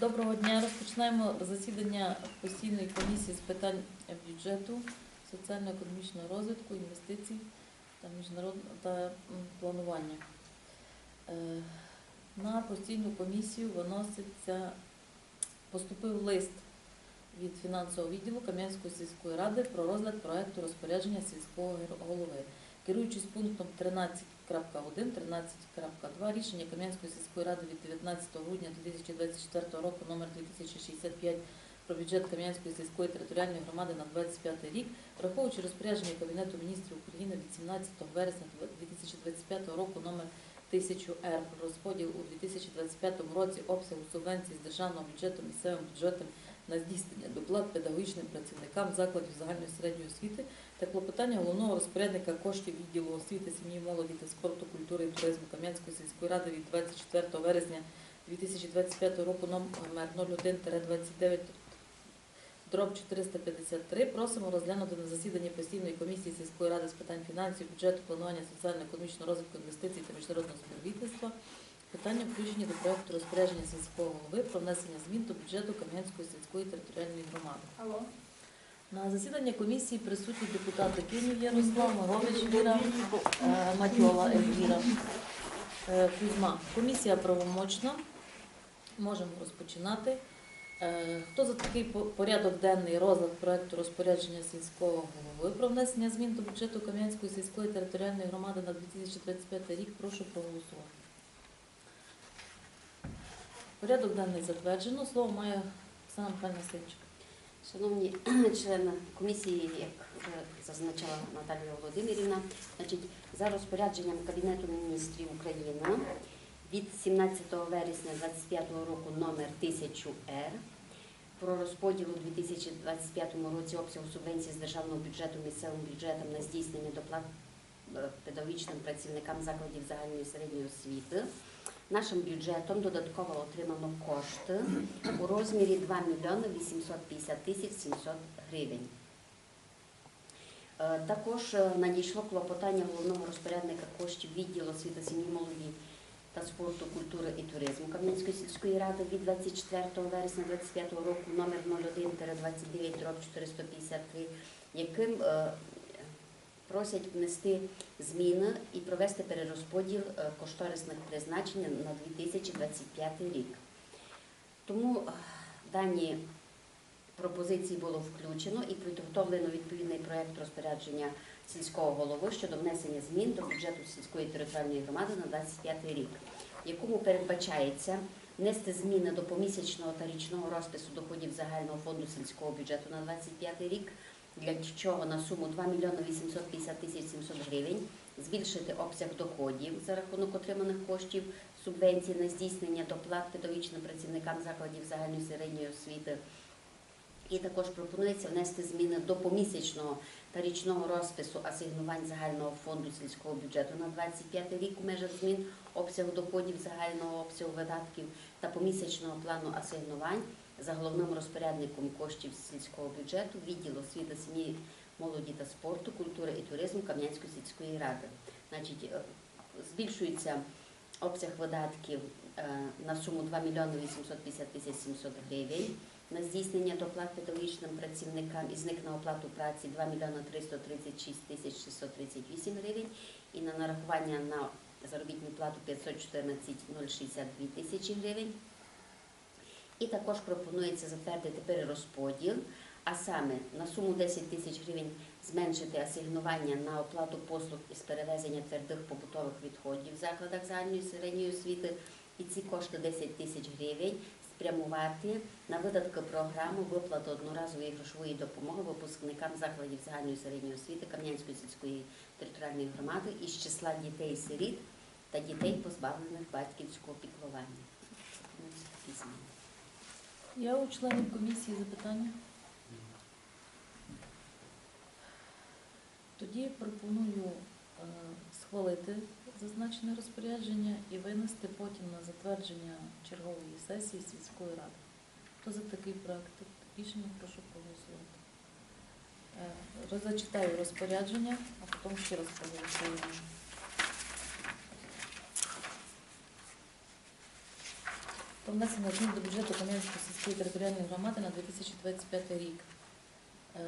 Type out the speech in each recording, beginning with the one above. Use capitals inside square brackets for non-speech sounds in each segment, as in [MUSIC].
Доброго дня. Розпочинаємо засідання постійної комісії з питань бюджету, соціально-економічного розвитку, інвестицій та міжнародного та планування. Е, На постійну комісію виноситься, поступив лист від фінансового відділу Кам'янської сільської ради про розгляд проекту розпорядження сільського голови. Керуючись пунктом 13.1, 13.2 рішення Кам'янської сільської ради від 19 грудня 2024 року номер 2065 про бюджет Кам'янської сільської територіальної громади на 25 рік, враховуючи розпорядження Кабінету міністрів України від 17 вересня 2025 року номер 1000 Р про розподіл у 2025 році обсягу субвенцій з державного бюджету місцевим бюджетом на здійснення доплат педагогічним працівникам закладів загальної середньої освіти та клопотання головного розпорядника коштів відділу освіти, сім'ї, молоді та спорту, культури і туризму Кам'янської сільської ради від 24 вересня 2025 року номер 01-29 дроб 453 просимо розглянути на засіданні постійної комісії сільської ради з питань фінансів, бюджету, планування соціально-економічного розвитку інвестицій та міжнародного співробітництва питання включені до проекту розпорядження сільського голови про внесення змін до бюджету Кам'янської сільської територіальної громади. Алло. На засіданні комісії присутні депутати Кінів Ярослав, Морович Віра, е, Матьола Ельвіра, е, Кузьма. Комісія правомочна. Можемо розпочинати. Е, Хто за такий порядок денний розгляд проекту розпорядження сільського голови про внесення змін до бюджету Кам'янської сільської територіальної громади на 2025 рік, прошу проголосувати. Порядок денний затверджено. Слово має Оксана Михайлівна Синчик. Шановні [CLEARS THROAT] члени комісії, як вже зазначила Наталія Володимирівна, значить, за розпорядженням Кабінету міністрів України від 17 вересня 2025 року номер 1000Р про розподіл у 2025 році обсягу субвенції з державного бюджету місцевим бюджетом на здійснення доплат е, педагогічним працівникам закладів загальної середньої освіти. Нашим бюджетом додатково отримано кошти у розмірі 2 мільйони 850 тисяч 700 гривень. Е, Також е, надійшло клопотання головного розпорядника коштів відділу освіти сім'ї молоді та спорту, культури і туризму Кам'янської сільської ради від 24 вересня 2025 року номер 01-29 453, яким е, просять внести зміни і провести перерозподіл е, кошторисних призначень на 2025 рік. Тому е, дані пропозиції було включено і підготовлено відповідний проєкт розпорядження сільського голови щодо внесення змін до бюджету сільської територіальної громади на 25 рік, якому передбачається внести зміни до помісячного та річного розпису доходів загального фонду сільського бюджету на 25 рік, для чого на суму 2 мільйони 850 тисяч 700 гривень збільшити обсяг доходів за рахунок отриманих коштів субвенцій на здійснення доплат педагогічним працівникам закладів загальної середньої освіти. І також пропонується внести зміни до помісячного та річного розпису асигнувань загального фонду сільського бюджету на 25 рік у межах змін обсягу доходів загального обсягу видатків та помісячного плану асигнувань за головним розпорядником коштів сільського бюджету відділу освіти сім'ї, молоді та спорту, культури і туризму Кам'янської сільської ради. Значить, е, збільшується обсяг видатків е, на суму 2 мільйони 850 тисяч 700 гривень на здійснення доплат педагогічним працівникам із них на оплату праці 2 мільйони 336 тисяч 638 гривень і на нарахування на заробітну плату 514 062 тисячі гривень. І також пропонується затвердити перерозподіл, а саме на суму 10 тисяч гривень зменшити асигнування на оплату послуг із перевезення твердих побутових відходів в закладах загальної середньої освіти. І ці кошти 10 тисяч гривень спрямувати на видатки програми виплати одноразової грошової допомоги випускникам закладів загальної середньої освіти Кам'янської сільської територіальної громади із числа дітей-сиріт та дітей, позбавлених батьківського піклування. Ось. Є у членів комісії запитання? Тоді пропоную е, схвалити зазначене розпорядження і винести потім на затвердження чергової сесії сільської ради. Хто за такий проект рішення, прошу проголосувати. Е, Зачитаю розпорядження, а потім ще раз проголосуємо. Про внесення змін до бюджету Кам'янської сільської територіальної громади на 2025 рік. Е,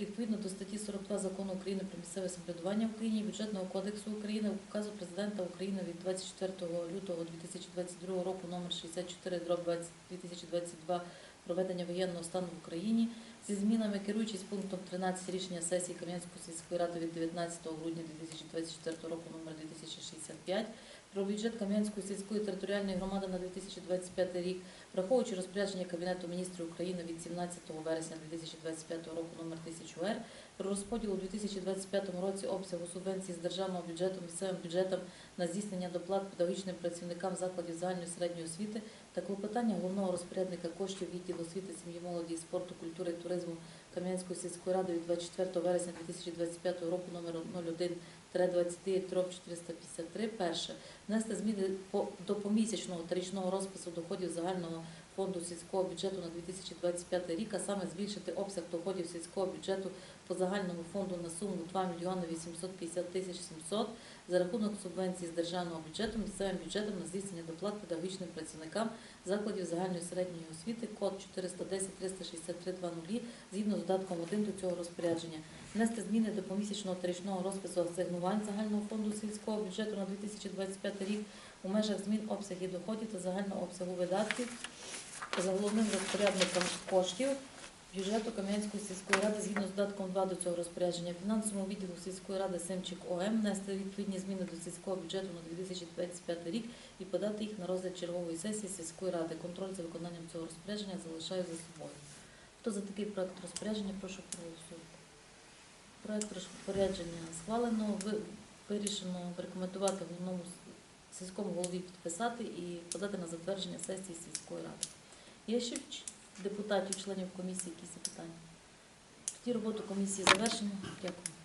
Відповідно до статті 42 Закону України про місцеве самоврядування в Україні, Бюджетного кодексу України, указу президента України від 24 лютого 2022 року номер 64 дроб 2022 проведення воєнного стану в Україні зі змінами, керуючись пунктом 13 рішення сесії Кам'янської сільської ради від 19 грудня 2024 року номер 2065 про бюджет Кам'янської сільської територіальної громади на 2025 рік, враховуючи розпорядження Кабінету міністрів України від 17 вересня 2025 року номер 1000 Р про розподіл у 2025 році обсягу субвенції з державного бюджету місцевим бюджетам на здійснення доплат педагогічним працівникам закладів загальної середньої освіти та клопотання головного розпорядника коштів відділу освіти, сім'ї, молоді, спорту, культури і туризму Кам'янської сільської ради від 24 вересня 2025 року номер 01 23 453 перше. Внести зміни до помісячного та річного розпису доходів загального фонду сільського бюджету на 2025 рік, а саме збільшити обсяг доходів сільського бюджету по загальному фонду на суму 2 мільйони 850 тисяч 700 за рахунок субвенції з державного бюджету місцевим бюджетом на здійснення доплат педагогічним працівникам закладів загальної середньої освіти код 410 363 20 згідно з додатком 1 до цього розпорядження. Внести зміни до помісячного та річного розпису асигнувань загального фонду сільського бюджету на 2025 рік у межах змін обсягів доходів та загального обсягу видатків за головним розпорядником коштів бюджету Кам'янської сільської ради згідно з додатком 2 до цього розпорядження фінансовому відділу сільської ради Симчик ОМ внести відповідні зміни до сільського бюджету на 2025 рік і подати їх на розгляд чергової сесії сільської ради. Контроль за виконанням цього розпорядження залишаю за собою. Хто за такий проект розпорядження, прошу проголосувати. Проект розпорядження схвалено. Вирішено рекомендувати головному сільському голові підписати і подати на затвердження сесії сільської ради. Є ще депутатів, членів комісії якісь запитання? Тоді роботу комісії завершено. Дякую.